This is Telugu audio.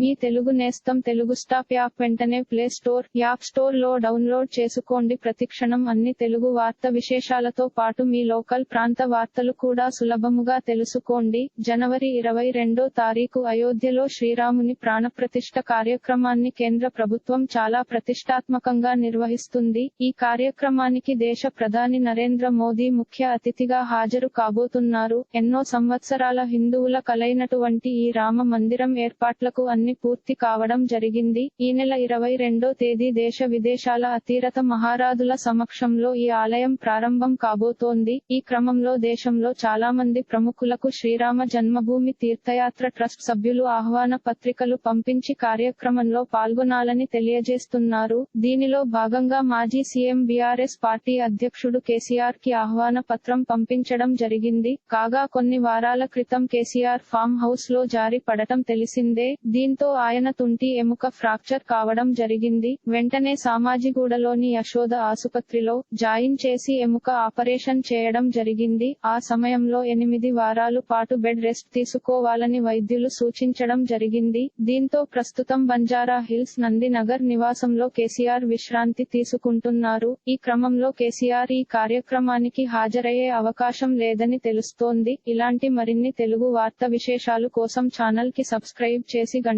మీ తెలుగు నేస్తం తెలుగు స్టాప్ యాప్ వెంటనే ప్లే స్టోర్ యాప్ స్టోర్లో డౌన్లోడ్ చేసుకోండి. ప్రతిక్షణం అన్ని తెలుగు వార్త విశేషాలతో పాటు మీ లోకల్ ప్రాంత వార్తలు కూడా సులభముగా తెలుసుకోండి. జనవరి ఇరవై రెండో తారీఖు అయోధ్యలో శ్రీరాముని ప్రాణప్రతిష్ఠ కార్యక్రమాన్ని కేంద్ర ప్రభుత్వం చాలా ప్రతిష్టాత్మకంగా నిర్వహిస్తుంది. ఈ కార్యక్రమానికి దేశ ప్రధాని నరేంద్ర మోదీ ముఖ్య అతిథిగా హాజరు కాబోతున్నారు. ఎన్నో సంవత్సరాల హిందువుల కలైనటువంటి ఈ రామ మందిరం ఏర్పాట్లకు అన్ని పూర్తి కావడం జరిగింది. ఈ నెల ఇరవై రెండో తేదీ దేశ విదేశాల అతీరత మహారాజుల సమక్షంలో ఈ ఆలయం ప్రారంభం కాబోతోంది. ఈ క్రమంలో దేశంలో చాలా మంది ప్రముఖులకు శ్రీరామ జన్మభూమి తీర్థయాత్ర ట్రస్ట్ సభ్యులు ఆహ్వాన పత్రికలు పంపించి కార్యక్రమంలో పాల్గొనాలని తెలియజేస్తున్నారు. దీనిలో భాగంగా మాజీ సీఎం బీఆర్ఎస్ పార్టీ అధ్యక్షుడు కేసీఆర్కి ఆహ్వాన పత్రం పంపించడం జరిగింది. కాగా కొన్ని వారాల క్రితం కేసీఆర్ ఫామ్ హౌస్లో జారీ పడటం తెలిసిందే. దీంతో ఆయన తుంటి ఎముక ఫ్రాక్చర్ కావడం జరిగింది. వెంటనే సామాజిగూడలోని యశోద ఆసుపత్రిలో జాయిన్ చేసి ఎముక ఆపరేషన్ చేయడం జరిగింది. ఆ సమయంలో ఎనిమిది వారాలు పాటు బెడ్ రెస్ట్ తీసుకోవాలని వైద్యులు సూచించడం జరిగింది. దీంతో ప్రస్తుతం బంజారా హిల్స్ నందినగర్ నివాసంలో కేసీఆర్ విశ్రాంతి తీసుకుంటున్నారు. ఈ క్రమంలో కేసీఆర్ ఈ కార్యక్రమానికి హాజరయ్యే అవకాశం లేదని తెలుస్తోంది. ఇలాంటి మరిన్ని తెలుగు వార్త విశేషాలు కోసం ఛానల్కి సబ్స్క్రైబ్ చేసి గంట